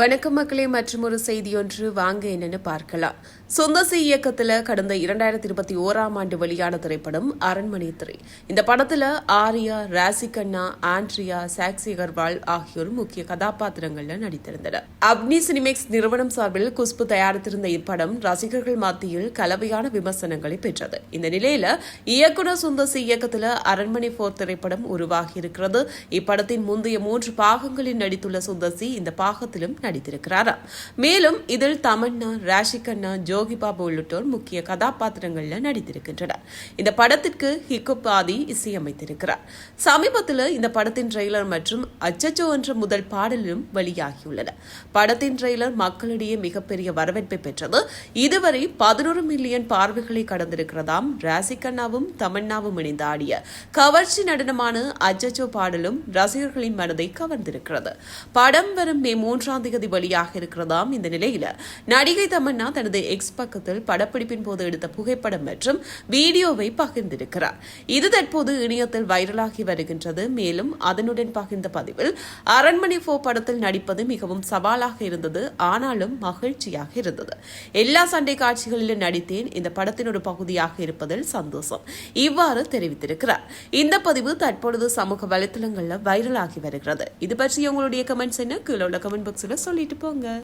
வணக்கம் மக்களே மற்றும் ஒரு செய்தி ஒன்று வாங்க என்னன்னு பார்க்கலாம். சுந்தசி இயக்கத்தில் கடந்த இரண்டாயிரத்தி இருபத்தி ஓராம் ஆண்டு வெளியான திரைப்படம் அரண்மனை திரை. இந்த படத்தில் ஆர்யா ராசிகண்ணா ஆண்ட்ரியா சாக்சி அகர்வால் ஆகியோர் முக்கிய கதாபாத்திரங்களில் நடித்திருந்தனர். அப்னி சினிமேக்ஸ் நிறுவனம் சார்பில் குஷ்பு தயாரித்திருந்த இப்படம் ரசிகர்கள் மத்தியில் கலவையான விமர்சனங்களை பெற்றது. இந்த நிலையில இயக்குனர் சுந்தசி இயக்கத்தில் அரண்மனை போர் திரைப்படம் உருவாகியிருக்கிறது. இப்படத்தின் முந்தைய மூன்று பாகங்களில் நடித்துள்ள சுந்தசி இந்த பாகத்திலும் நடித்திருக்கிறாராம் மேலும் இதில் தமன்னா ராஷிகண்ணா ஜோகி பாபு உள்ளிட்டோர் முக்கிய கதாபாத்திரங்களில் நடித்திருக்கின்றனர். இந்த படத்திற்கு ஹிக்குப் ஆதி இசையமைத்திருக்கிறார். சமீபத்தில் இந்த படத்தின் ட்ரெய்லர் மற்றும் அச்சச்சோ என்ற முதல் பாடலும் வெளியாகியுள்ளன. படத்தின் ட்ரெய்லர் மக்களிடையே மிகப்பெரிய வரவேற்பை பெற்றது. இதுவரை பதினோரு மில்லியன் பார்வைகளை கடந்திருக்கிறதாம் ராசிகண்ணாவும் தமன்னாவும் இணைந்து ஆடிய கவர்ச்சி நடனமான அச்சச்சோ பாடலும் ரசிகர்களின் மனதை கவர்ந்திருக்கிறது. படம் வரும் மே மூன்றாம் தேதி வெளியாக இருக்கிறதாம் இந்த நிலையில். நடிகை தமன்னா தனது எக்ஸ் பக்கத்தில் படப்பிடிப்பின் போது எடுத்த புகைப்படம் மற்றும் வீடியோவை பகிர்ந்திருக்கிறார். இது தற்போது இணையத்தில் வைரலாகி வருகின்றது. மேலும் அதனுடன் பகிர்ந்த பதிவில் அரண்மனை ஃபோ படத்தில் நடிப்பது மிகவும் சவாலாக இருந்தது. ஆனாலும் மகிழ்ச்சியாக இருந்தது. எல்லா சண்டை காட்சிகளிலும் நடித்தேன். இந்த படத்தின் ஒரு பகுதியாக இருப்பதில் சந்தோஷம். இவ்வாறு தெரிவித்திருக்கிறார். இந்த பதிவு தற்பொழுது சமூக வலைத்தளங்கள்ல வைரலாகி வருகிறது. இது பற்றி உங்களுடைய கமெண்ட்ஸ் என்ன? கீழே உள்ள கமெண்ட் பாக்ஸில் சொல்லிட்டு போங்க.